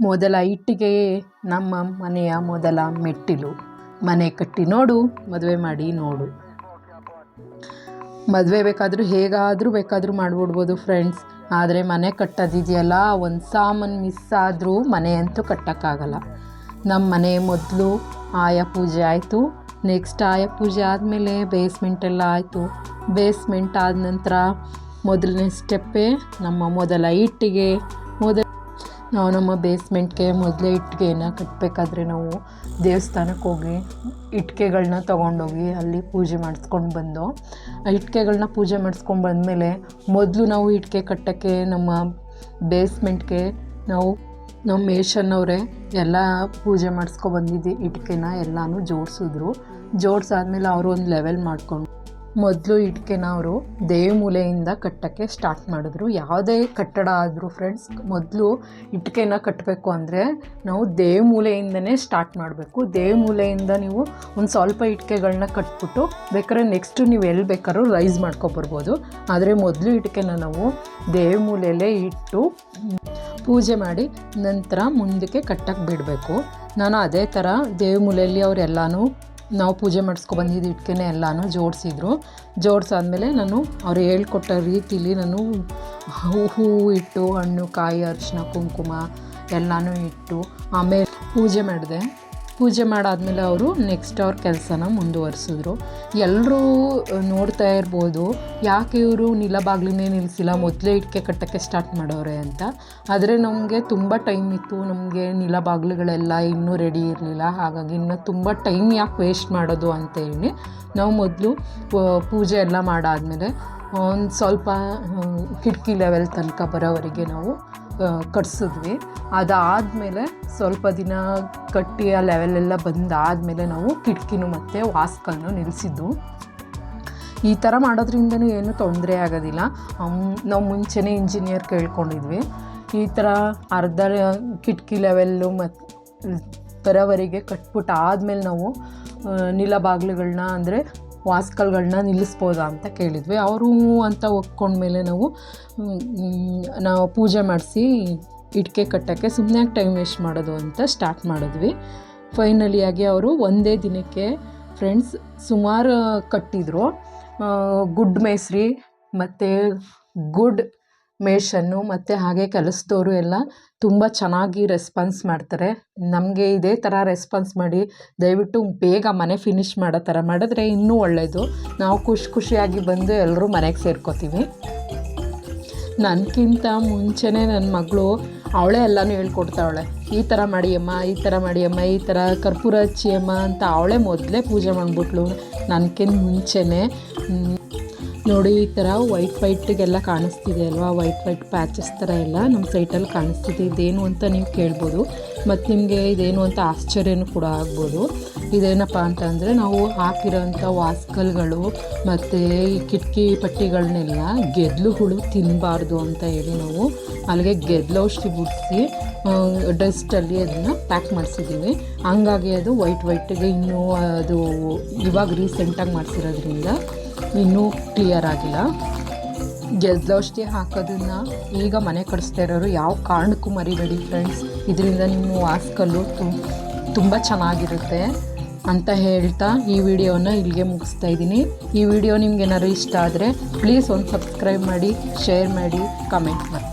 ಮೊದಲ ಇಟ್ಟಿಗೆಯೇ ನಮ್ಮ ಮನೆಯ ಮೊದಲ ಮೆಟ್ಟಿಲು. ಮನೆ ಕಟ್ಟಿ ನೋಡು, ಮದುವೆ ಮಾಡಿ ನೋಡು. ಮದುವೆ ಬೇಕಾದರೂ ಹೇಗಾದರೂ ಬೇಕಾದರೂ ಮಾಡಿಬಿಡ್ಬೋದು ಫ್ರೆಂಡ್ಸ್ ಆದರೆ ಮನೆ ಕಟ್ಟೋದಿದೆಯಲ್ಲ, ಒಂದು ಸಾಮಾನು ಮಿಸ್ ಆದರೂ ಮನೆ ಅಂತೂ ಕಟ್ಟೋಕ್ಕಾಗಲ್ಲ. ನಮ್ಮ ಮನೆ ಮೊದಲು ಆಯ ಪೂಜೆ ಆಯಿತು. ನೆಕ್ಸ್ಟ್ ಆಯ ಪೂಜೆ ಆದಮೇಲೆ ಬೇಸ್ಮೆಂಟ್ ಎಲ್ಲ ಆಯಿತು. ಬೇಸ್ಮೆಂಟ್ ಆದ ನಂತರ ಮೊದಲನೇ ಸ್ಟೆಪ್ಪೇ ನಮ್ಮ ಮೊದಲ ಇಟ್ಟಿಗೆ. ನಾವು ನಮ್ಮ ಬೇಸ್ಮೆಂಟ್ಗೆ ಮೊದಲೇ ಇಟ್ಟಿಗೆನ ಕಟ್ಟಬೇಕಾದ್ರೆ ನಾವು ದೇವಸ್ಥಾನಕ್ಕೆ ಹೋಗಿ ಇಟ್ಟಿಗೆಗಳನ್ನ ತೊಗೊಂಡೋಗಿ ಅಲ್ಲಿ ಪೂಜೆ ಮಾಡಿಸ್ಕೊಂಡು ಬಂದು, ಆ ಇಟ್ಟಿಗೆಗಳನ್ನ ಪೂಜೆ ಮಾಡಿಸ್ಕೊಂಡು ಬಂದಮೇಲೆ ಮೊದಲು ನಾವು ಇಟ್ಟಿಗೆ ಕಟ್ಟೋಕ್ಕೆ ನಮ್ಮ ಬೇಸ್ಮೆಂಟ್ಗೆ ನಾವು ನಮ್ಮ ಮೇಷನ್ನವರೇ ಎಲ್ಲ ಪೂಜೆ ಮಾಡಿಸ್ಕೊ ಬಂದಿದ್ದು ಇಟ್ಟಿಗೆನ ಎಲ್ಲನೂ ಜೋಡಿಸಿದ್ರು. ಜೋಡಿಸಾದ್ಮೇಲೆ ಅವರು ಒಂದು ಲೆವೆಲ್ ಮಾಡಿಕೊಂಡು ಮೊದಲು ಇಟ್ಕೆನ ಅವರು ದೇವಮೂಲೆಯಿಂದ ಕಟ್ಟೋಕ್ಕೆ ಸ್ಟಾರ್ಟ್ ಮಾಡಿದ್ರು. ಯಾವುದೇ ಕಟ್ಟಡ ಆದರೂ ಫ್ರೆಂಡ್ಸ್ ಮೊದಲು ಇಟ್ಕೆನ ಕಟ್ಟಬೇಕು ಅಂದರೆ ನಾವು ದೇವಮೂಲೆಯಿಂದನೇ ಸ್ಟಾರ್ಟ್ ಮಾಡಬೇಕು. ದೇವಮೂಲೆಯಿಂದ ನೀವು ಒಂದು ಸ್ವಲ್ಪ ಇಟ್ಕೆಗಳನ್ನ ಕಟ್ಬಿಟ್ಟು ಬೇಕಾದ್ರೆ ನೆಕ್ಸ್ಟು ನೀವು ಎಲ್ಲಿ ಬೇಕಾದ್ರೂ ರೈಸ್ ಮಾಡ್ಕೊಬರ್ಬೋದು ಆದರೆ ಮೊದಲು ಇಟ್ಕೆನ ನಾವು ದೇವಮೂಲೆಯಲ್ಲೇ ಇಟ್ಟು ಪೂಜೆ ಮಾಡಿ ನಂತರ ಮುಂದಕ್ಕೆ ಕಟ್ಟಕ್ಕೆ ಬಿಡಬೇಕು. ನಾನು ಅದೇ ಥರ ದೇವಮೂಲೆಯಲ್ಲಿ ಅವರೆಲ್ಲನೂ ನಾವು ಪೂಜೆ ಮಾಡಿಸ್ಕೊ ಬಂದಿದ್ದು ಇಟ್ಕೆನೆ ಎಲ್ಲನೂ ಜೋಡಿಸಿದ್ರು. ಜೋಡಿಸಾದ್ಮೇಲೆ ನಾನು ಅವ್ರು ಹೇಳ್ಕೊಟ್ಟ ರೀತಿಲಿ ನಾನು ಹೂ ಹೂವು ಇಟ್ಟು ಹಣ್ಣು, ಕಾಯಿ ಅರಿಶಿನ ಕುಂಕುಮ ಎಲ್ಲನೂ ಇಟ್ಟು ಆಮೇಲೆ ಪೂಜೆ ಮಾಡಿದೆ. ಪೂಜೆ ಮಾಡಾದಮೇಲೆ ಅವರು ನೆಕ್ಸ್ಟ್ ಅವ್ರ ಕೆಲಸನ ಮುಂದುವರಿಸಿದ್ರು. ಎಲ್ಲರೂ ನೋಡ್ತಾ ಇರ್ಬೋದು. ಯಾಕೆ ಇವರು ನಿಲಬಾಗ್ಲನ್ನೇ ನಿಲ್ಲಿಸಿಲ್ಲ ಮೊದಲೇ ಇಟ್ಕೆ ಕಟ್ಟೋಕ್ಕೆ ಸ್ಟಾರ್ಟ್ ಮಾಡೋರೆ ಅಂತ. ಆದರೆ ನಮಗೆ ತುಂಬ ಟೈಮ್ ಇತ್ತು. ನಮಗೆ ನಿಲಬಾಗ್ಲುಗಳೆಲ್ಲ ಇನ್ನೂ ರೆಡಿ ಇರಲಿಲ್ಲ. ಹಾಗಾಗಿ ಇನ್ನು ತುಂಬ ಟೈಮ್ ಯಾಕೆ ವೇಸ್ಟ್ ಮಾಡೋದು ಅಂತ ಹೇಳಿ ನಾವು ಮೊದಲು ಪೂಜೆ ಎಲ್ಲ ಮಾಡಾದಮೇಲೆ, ಒಂದು ಸ್ವಲ್ಪ ಕಿಟಕಿ ಲೆವೆಲ್ ತನಕ ಬರೋವರೆಗೆ ನಾವು ಕಟ್ಸಿದ್ವಿ. ಅದಾದಮೇಲೆ ಸ್ವಲ್ಪ ದಿನ ಕಟ್ಟಿ ಆ ಲೆವೆಲೆಲ್ಲ ಬಂದಾದಮೇಲೆ ನಾವು ಕಿಟಕಿನೂ ಮತ್ತು ವಾಸ್ಕನ್ನು ನಿಲ್ಲಿಸಿದ್ದು ಈ ಥರ ಮಾಡೋದ್ರಿಂದನೂ ಏನೂ ತೊಂದರೆ ಆಗೋದಿಲ್ಲ. ನಾವು ಮುಂಚೆನೇ ಇಂಜಿನಿಯರ್ ಕೇಳ್ಕೊಂಡಿದ್ವಿ. ಈ ಥರ ಅರ್ಧ ಕಿಟಕಿ ಲೆವೆಲ್ಲು ಮತ್ತು ಥರವರೆಗೆ ಕಟ್ಬಿಟ್ಟು ಆದಮೇಲೆ ನಾವು ನಿಲ ಬಾಗಿಲುಗಳನ್ನ ಅಂದರೆ ವಾಸ್ಕಲ್ಗಳನ್ನ ನಿಲ್ಲಿಸ್ಬೋದಾ ಅಂತ ಕೇಳಿದ್ವಿ. ಅವರು ಅಂತ ಒಪ್ಕೊಂಡ್ಮೇಲೆ ನಾವು ನಾವು ಪೂಜೆ ಮಾಡಿಸಿ ಇಟ್ಕೆ ಕಟ್ಟೋಕ್ಕೆ ಸುಮ್ಮನೆ ಟೈಮ್ ವೇಸ್ಟ್ ಮಾಡೋದು ಅಂತ ಸ್ಟಾರ್ಟ್ ಮಾಡಿದ್ವಿ. ಫೈನಲಿಯಾಗಿ ಅವರು ಒಂದೇ ದಿನಕ್ಕೆ ಫ್ರೆಂಡ್ಸ್ ಸುಮಾರು ಕಟ್ಟಿದರು. ಗುಡ್ ಮೇಸ್ರಿ ಮತ್ತು ಗುಡ್ ಮೇಷನ್ನು ಮತ್ತು ಹಾಗೆ ಕೆಲಸದವರು ಎಲ್ಲ ತುಂಬ ಚೆನ್ನಾಗಿ ರೆಸ್ಪಾನ್ಸ್ ಮಾಡ್ತಾರೆ. ನಮಗೆ ಇದೇ ಥರ ರೆಸ್ಪಾನ್ಸ್ ಮಾಡಿ ದಯವಿಟ್ಟು ಬೇಗ ಮನೆ ಫಿನಿಷ್ ಮಾಡೋ ಥರ ಮಾಡಿದ್ರೆ ಇನ್ನೂ ಒಳ್ಳೆಯದು ನಾವು ಖುಷಿ ಖುಷಿಯಾಗಿ ಬಂದು ಎಲ್ಲರೂ ಮನೆಗೆ ಸೇರ್ಕೋತೀವಿ. ನನಗಿಂತ ಮುಂಚೆನೇ ನನ್ನ ಮಗಳು ಅವಳೇ ಎಲ್ಲನೂ ಹೇಳ್ಕೊಡ್ತಾವಳೆ. ಈ ಥರ ಮಾಡಿಯಮ್ಮ ಈ ಥರ ಮಾಡಿಯಮ್ಮ ಈ ಥರ ಕರ್ಪೂರ ಹಚ್ಚಿಯಮ್ಮ ಅಂತ ಅವಳೇ ಮೊದಲೇ ಪೂಜೆ ಮಾಡಿಬಿಟ್ಲು ನನಗಿಂತ ಮುಂಚೆನೇ ನೋಡಿ, ಈ ಥರ ವೈಟ್ ವೈಟಿಗೆಲ್ಲ ಕಾಣಿಸ್ತಿದೆ ಅಲ್ವಾ? ವೈಟ್ ವೈಟ್ ಪ್ಯಾಚಸ್ ಥರ ಎಲ್ಲ ನಮ್ಮ ಸೈಟಲ್ಲಿ ಕಾಣಿಸ್ತಿದೆ. ಇದೇನು ಅಂತ ನೀವು ಕೇಳ್ಬೋದು. ಮತ್ತು ನಿಮಗೆ ಇದೇನು ಅಂತ ಆಶ್ಚರ್ಯನೂ ಕೂಡ ಆಗ್ಬೋದು. ಇದೇನಪ್ಪ ಅಂತಂದರೆ ನಾವು ಹಾಕಿರೋಂಥ ವಾಸ್ಕಲ್ಗಳು ಮತ್ತು ಈ ಕಿಟಕಿ ಪಟ್ಟಿಗಳನ್ನೆಲ್ಲ ಗೆದ್ಲು ಹುಳು ತಿನ್ನಬಾರ್ದು ಅಂತ ಹೇಳಿ ನಾವು ಅಲ್ಲಿಗೆ ಗೆದ್ಲು ಔಷಧಿ ಬಿಡಿಸಿ ಡಸ್ಟಲ್ಲಿ ಅದನ್ನು ಪ್ಯಾಕ್ ಮಾಡಿಸಿದ್ದೀವಿ. ಹಂಗಾಗಿ ಅದು ವೈಟ್ ವೈಟಿಗೆ ಇನ್ನೂ ಅದು ಇವಾಗ ರೀಸೆಂಟಾಗಿ ಮಾಡಿಸಿರೋದ್ರಿಂದ ಇನ್ನೂ ಕ್ಲಿಯರ್ ಆಗಿಲ್ಲ. ಗೆದ್ದೌಷಧಿ ಹಾಕೋದನ್ನು ಈಗ ಮನೆ ಕಡಿಸ್ತಾ ಇರೋರು ಯಾವ ಕಾರಣಕ್ಕೂ ಮರಿಬೇಡಿ ಫ್ರೆಂಡ್ಸ್ ಇದರಿಂದ ನಿಮ್ಮ ವಾಸ್ಕಲ್ಲು ತುಂಬ ಚೆನ್ನಾಗಿರುತ್ತೆ ಅಂತ ಹೇಳ್ತಾ ಈ ವಿಡಿಯೋನ ಇಲ್ಲಿಗೆ ಮುಗಿಸ್ತಾ ಇದ್ದೀನಿ. ಈ ವಿಡಿಯೋ ನಿಮ್ಗೆ ಏನಾದ್ರು ಇಷ್ಟ ಆದರೆ ಪ್ಲೀಸ್ ಒಂದು ಸಬ್ಸ್ಕ್ರೈಬ್ ಮಾಡಿ ಶೇರ್ ಮಾಡಿ ಕಮೆಂಟ್ ಮಾಡಿ.